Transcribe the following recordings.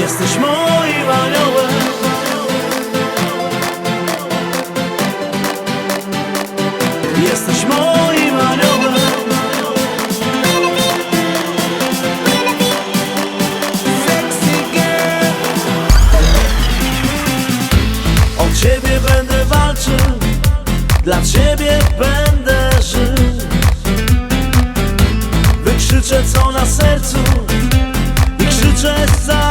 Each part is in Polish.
Jesteś moim aniołem. Jesteś moim aniołem. Sexy girl. O ciebie będę walczył. Dla ciebie będę żył. Wykrzyczę co na sercu. I krzyczę za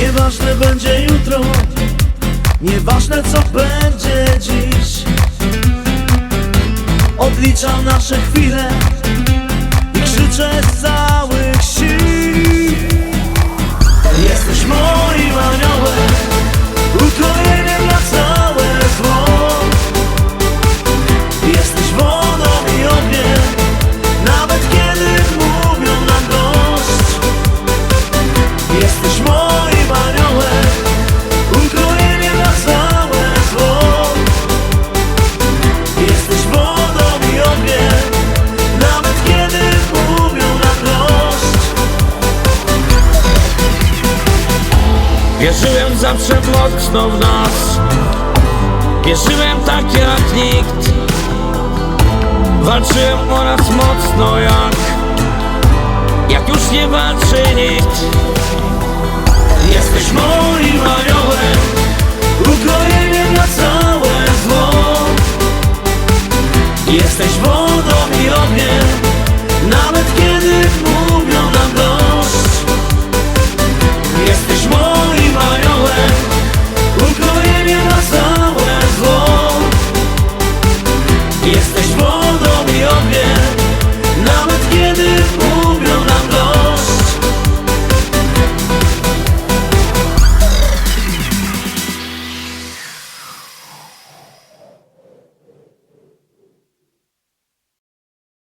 Nieważne będzie jutro Nieważne co będzie dziś. Odliczam nasze chwile. Wierzyłem zawsze mocno w nas. Wierzyłem tak jak nikt. Walczyłem o nas mocno jak. Jak już nie walczy nikt. wodą i ogniem Nawet kiedy